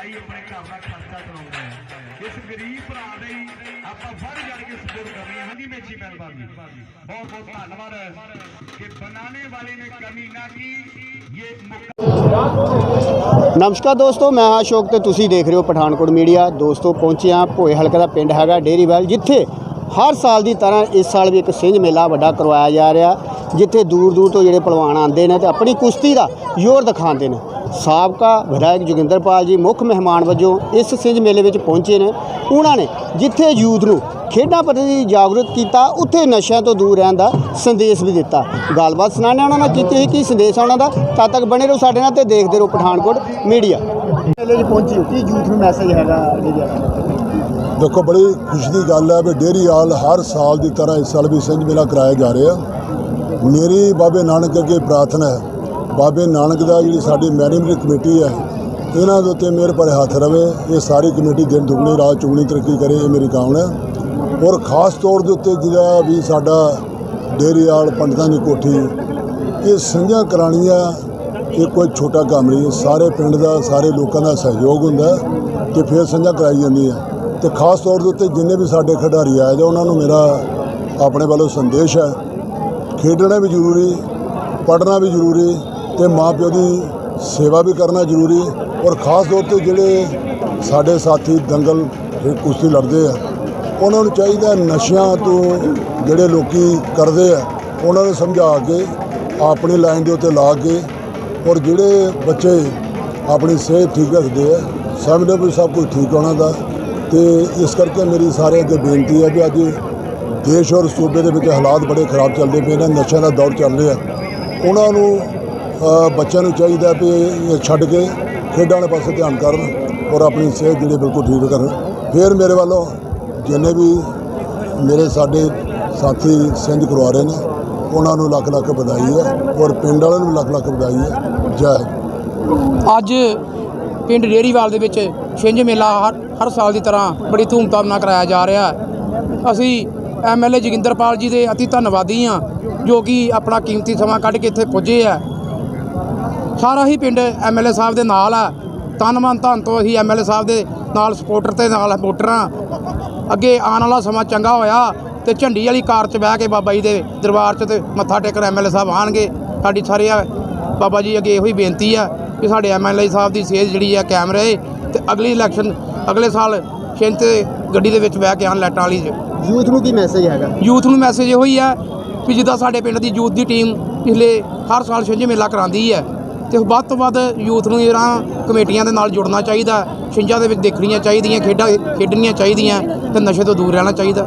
ਭਾਈ ਆਪਣੇ ਘਰ ਦਾ ਖਰਚਾ ਚਲਾਉਂਦਾ ਹੈ। ਇਸ ਗਰੀਬ ਭਰਾ ਦੇ ਆਪਾਂ ਫੜ ਜੜ ਕੇ ਸਪੋਰਟ ਕਰਨੀ ਹੈ। ਹਾਂਜੀ ਮੇਚੀ ਮਿਹਰਬਾਨੀ ਬਹੁਤ ਬਹੁਤ ਧੰਨਵਾਦ ਕਿ ਬਣਾਉਣੇ ਵਾਲੇ ਨੇ ਕਮੀ ਨਾ ਕੀ, ਇਹ ਮੁਕਾ ਨਮਸਕਾਰ ਦੋਸਤੋ, ਮੈਂ ਅਸ਼ੋਕ ਤੇ ਤੁਸੀਂ ਦੇਖ ਰਹੇ ਹੋ ਪਠਾਨਕੋਟ ਮੀਡੀਆ। ਦੋਸਤੋ, ਪਹੁੰਚੇ ਆ ਭੋਏ ਹਲਕਾ ਦਾ ਪਿੰਡ ਹੈਗਾ ਡੇਰੀਵਾਲ ਜਿੱਥੇ ਹਰ ਸਾਲ ਦੀ ਤਰ੍ਹਾਂ ਇਸ ਸਾਲ ਵੀ ਇੱਕ ਸਿੰਘ ਮੇਲਾ ਵੱਡਾ ਕਰਵਾਇਆ ਜਾ ਰਿਹਾ। ਜਿੱਥੇ ਦੂਰ ਦੂਰ ਤੋਂ ਜਿਹੜੇ ਪਹਿਲਵਾਨ ਆਉਂਦੇ ਨੇ ਤੇ ਆਪਣੀ ਕੁਸ਼ਤੀ ਦਾ ਜ਼ੋਰ ਦਿਖਾਉਂਦੇ ਨੇ। ਸਾਬਕਾ ਵਿਧਾਇਕ ਜੋਗਿੰਦਰਪਾਲ ਜੀ ਮੁੱਖ ਮਹਿਮਾਨ ਵਜੋਂ ਇਸ ਸਿੰਝ ਮੇਲੇ ਵਿੱਚ ਪਹੁੰਚੇ ਨੇ। ਉਹਨਾਂ ਨੇ ਜਿੱਥੇ ਯੂਥ ਨੂੰ ਖੇਡਾਂ ਪ੍ਰਤੀ ਜਾਗਰੂਕ ਕੀਤਾ ਉੱਥੇ ਨਸ਼ਿਆਂ ਤੋਂ ਦੂਰ ਰਹਿਣ ਦਾ ਸੰਦੇਸ਼ ਵੀ ਦਿੱਤਾ। ਗੱਲਬਾਤ ਸੁਣਾਣੇ ਉਹਨਾਂ ਨਾਲ ਕੀਤੀ ਸੀ ਕੀ ਸੰਦੇਸ਼ ਆ ਉਹਨਾਂ ਦਾ ਤਦ ਤੱਕ ਬਣੇ ਰਹੋ ਸਾਡੇ ਨਾਲ ਤੇ ਦੇਖਦੇ ਰਹੋ ਪਠਾਨਕੋਟ ਮੀਡੀਆ। ਮੇਲੇ 'ਚ ਪਹੁੰਚੀ ਹੋ ਕੀ ਯੂਥ ਨੂੰ ਮੈਸੇਜ ਹੈਗਾ ਦੇਖੋ ਬੜੀ ਖੁਸ਼ੀ ਦੀ ਗੱਲ ਹੈ ਵੀ ਡੇਅਰੀ ਹਾਲ ਹਰ ਸਾਲ ਦੀ ਤਰ੍ਹਾਂ ਇਸ ਸਾਲ ਵੀ ਸਿੰਝ ਮੇਲਾ ਕਰਾਇਆ ਜਾ ਰਿਹਾ। ਮੇਰੀ ਬਾਬੇ ਨਾਨਕ ਅੱਗੇ ਪ੍ਰਾਰਥਨਾ ਹੈ। ਬਾਬੇ ਨਾਨਕ ਦਾ ਜਿਹੜੀ ਸਾਡੀ ਮੈਨੇਜਮੈਂਟ ਕਮੇਟੀ ਹੈ, ਇਹਨਾਂ ਦੇ ਉੱਤੇ ਮਿਹਰ ਭਰੇ ਹੱਥ ਰਵੇ, ਇਹ ਸਾਰੀ ਕਮੇਟੀ ਦਿਨ ਦੁਗਣੀ, ਰਾਤ ਚੁਗਣੀ ਤਰੱਕੀ ਕਰੇ, ਇਹ ਮੇਰੀ ਕਾਮਨਾ ਹੈ। ਔਰ ਖਾਸ ਤੌਰ ਦੇ ਉੱਤੇ ਜਿਹੜਾ ਵੀ ਸਾਡਾ ਡੇਅਰੀ ਹਾਲ ਪੰਡਤਾਂ ਦੀ ਕੋਠੀ, ਇਹ ਸਿੰਝਾਂ ਕਰਾਣੀਆਂ ਇਹ ਕੋਈ ਛੋਟਾ ਕੰਮ ਨਹੀਂ ਸਾਰੇ ਪਿੰਡ ਦਾ, ਸਾਰੇ ਲੋਕਾਂ ਦਾ ਸਹਿਯੋਗ ਹੁੰਦਾ ਹੈ ਤੇ ਫਿਰ ਸਿੰਝਾਂ ਕਰਾਈ ਜਾਂਦੀ ਹੈ। ਤੇ ਖਾਸ ਤੌਰ ਦੇ ਉੱਤੇ ਜਿੰਨੇ ਵੀ ਸਾਡੇ ਖਿਡਾਰੀ ਆਏ ਜਾਂ ਉਹਨਾਂ ਨੂੰ ਮੇਰਾ ਆਪਣੇ ਵੱਲੋਂ ਸੰਦੇਸ਼ ਹੈ ਖੇਡਣਾ ਵੀ ਜ਼ਰੂਰੀ, ਪੜ੍ਹਨਾ ਵੀ ਜ਼ਰੂਰੀ ਤੇ ਮਾਪਿਓ ਦੀ ਸੇਵਾ ਵੀ ਕਰਨਾ ਜ਼ਰੂਰੀ ਔਰ ਖਾਸ ਤੌਰ ਤੇ ਜਿਹੜੇ ਸਾਡੇ ਸਾਥੀ ਦੰਗਲ ਤੇ ਕੁਸ਼ਤੀ ਲੜਦੇ ਆ, ਉਹਨਾਂ ਨੂੰ ਚਾਹੀਦਾ ਨਸ਼ਿਆਂ ਤੋਂ ਜਿਹੜੇ ਲੋਕੀ ਕਰਦੇ ਆ, ਉਹਨਾਂ ਨੂੰ ਸਮਝਾ ਕੇ ਆਪਣੀ ਲਾਈਨ ਦੇ ਉੱਤੇ ਲਾ ਕੇ ਔਰ ਜਿਹੜੇ ਬੱਚੇ ਆਪਣੀ ਸਿਹਤ ਠੀਕ ਰੱਖਦੇ ਆ, ਸਮਝਦੇ ਵੀ ਸਭ ਕੁਝ ਠੀਕ ਹੋਣਾ ਦਾ ਤੇ ਇਸ ਕਰਕੇ ਮੇਰੀ ਸਾਰੇ ਅੱਗੇ ਬੇਨਤੀ ਹੈ ਵੀ ਅੱਜ ਦੇਸ਼ ਔਰ ਸੂਬੇ ਦੇ ਵਿੱਚ ਹਾਲਾਤ ਬੜੇ ਖਰਾਬ ਚੱਲਦੇ ਪਏ ਨੇ, ਨਸ਼ਿਆਂ ਦਾ ਦੌਰ ਚੱਲ ਰਿਹਾ। ਉਹਨਾਂ ਨੂੰ ਬੱਚਿਆਂ ਨੂੰ ਚਾਹੀਦਾ ਵੀ ਇਹ ਛੱਡ ਕੇ ਖੇਡਾਂ ਵਾਲੇ ਪਾਸੇ ਧਿਆਨ ਕਰਨ ਔਰ ਆਪਣੀ ਸਿਹਤ ਜਿਹੜੀ ਬਿਲਕੁਲ ਠੀਕ ਕਰਨ। ਫਿਰ ਮੇਰੇ ਵੱਲੋਂ ਜਿੰਨੇ ਵੀ ਮੇਰੇ ਸਾਡੇ ਸਾਥੀ ਸਿੰਧ ਕਰਵਾ ਰਹੇ ਨੇ, ਉਹਨਾਂ ਨੂੰ ਲੱਖ ਲੱਖ ਵਧਾਈ ਹੈ ਔਰ ਪਿੰਡ ਵਾਲਿਆਂ ਨੂੰ ਲੱਖ ਲੱਖ ਵਧਾਈ ਹੈ। ਜੈ ਅੱਜ ਪਿੰਡ ਡੇਰੀਵਾਲ ਦੇ ਵਿੱਚ ਛਿੰਝ ਮੇਲਾ ਹਰ ਹਰ ਸਾਲ ਦੀ ਤਰ੍ਹਾਂ ਬੜੀ ਧੂਮਧਾਮ ਨਾਲ ਕਰਾਇਆ ਜਾ ਰਿਹਾ ਹੈ। ਅਸੀਂ ਐਮਐਲਏ ਜੋਗਿੰਦਰਪਾਲ ਜੀ ਦੇ ਅਤੀ ਧੰਨਵਾਦੀ ਹਾਂ, ਜੋ ਕਿ ਆਪਣਾ ਕੀਮਤੀ ਸਮਾਂ ਕੱਢ ਕੇ ਇੱਥੇ ਪੁੱਜੇ ਆ। ਸਾਰਾ ਹੀ ਪਿੰਡ ਐਮਐਲਏ ਸਾਹਿਬ ਦੇ ਨਾਲ ਆ। ਤਨ ਮਨ ਧਨ ਤੋਂ ਅਸੀਂ ਐਮਐਲਏ ਸਾਹਿਬ ਦੇ ਨਾਲ ਸਪੋਰਟਰ ਤੇ ਨਾਲ ਵੋਟਰਾਂ ਅੱਗੇ ਆਉਣ ਵਾਲਾ ਸਮਾਂ ਚੰਗਾ ਹੋਇਆ ਤੇ ਝੰਡੀ ਵਾਲੀ ਕਾਰ 'ਚ ਬਹਿ ਕੇ ਬਾਬਾ ਜੀ ਦੇ ਦਰਬਾਰ 'ਚ ਤੇ ਮੱਥਾ ਟੇਕਣ ਐਮਐਲਏ ਸਾਹਿਬ ਆਣਗੇ ਸਾਡੀ ਸਾਰੇ ਬਾਬਾ ਜੀ ਅੱਗੇ ਇਹੋ ਹੀ ਬੇਨਤੀ ਆ ਕਿ ਸਾਡੇ ਐਮਐਲਏ ਸਾਹਿਬ ਦੀ ਸਿਹਤ ਜਿਹੜੀ ਆ ਕਾਇਮ ਰਹੇ ਤੇ ਅਗਲੀ ਇਲੈਕਸ਼ਨ ਅਗਲੇ ਸਾਲ ਛਿੰਝ ਤੇ ਗੱਡੀ ਦੇ ਵਿੱਚ ਬਹਿ ਕੇ ਆਉਣ ਲਾਈਟਾਂ ਵਾਲੀ 'ਚ। ਯੂਥ ਨੂੰ ਕੀ ਮੈਸੇਜ ਹੈਗਾ? ਯੂਥ ਨੂੰ ਮੈਸੇਜ ਇਹੋ ਹੀ ਹੈ ਕਿ ਜਿੱਦਾਂ ਸਾਡੇ ਪਿੰਡ ਦੀ ਯੂਥ ਦੀ ਟੀਮ ਪਿਛਲੇ ਹਰ ਸਾਲ ਛਿੰਝ ਮੇਲਾ ਕਰਾਉਂਦੀ ਹੈ ਤੇ ਵੱਧ ਤੋਂ ਵੱਧ ਯੂਥ ਨੂੰ ਜਿਹੜਾ ਕਮੇਟੀਆਂ ਦੇ ਨਾਲ ਜੁੜਨਾ ਚਾਹੀਦਾ ਛਿੰਝਾਂ ਦੇ ਵਿੱਚ ਦੇਖਣੀਆਂ ਚਾਹੀਦੀਆਂ ਖੇਡਾਂ ਖੇਡਣੀਆਂ ਚਾਹੀਦੀਆਂ ਤੇ ਨਸ਼ੇ ਤੋਂ ਦੂਰ ਰਹਿਣਾ ਚਾਹੀਦਾ।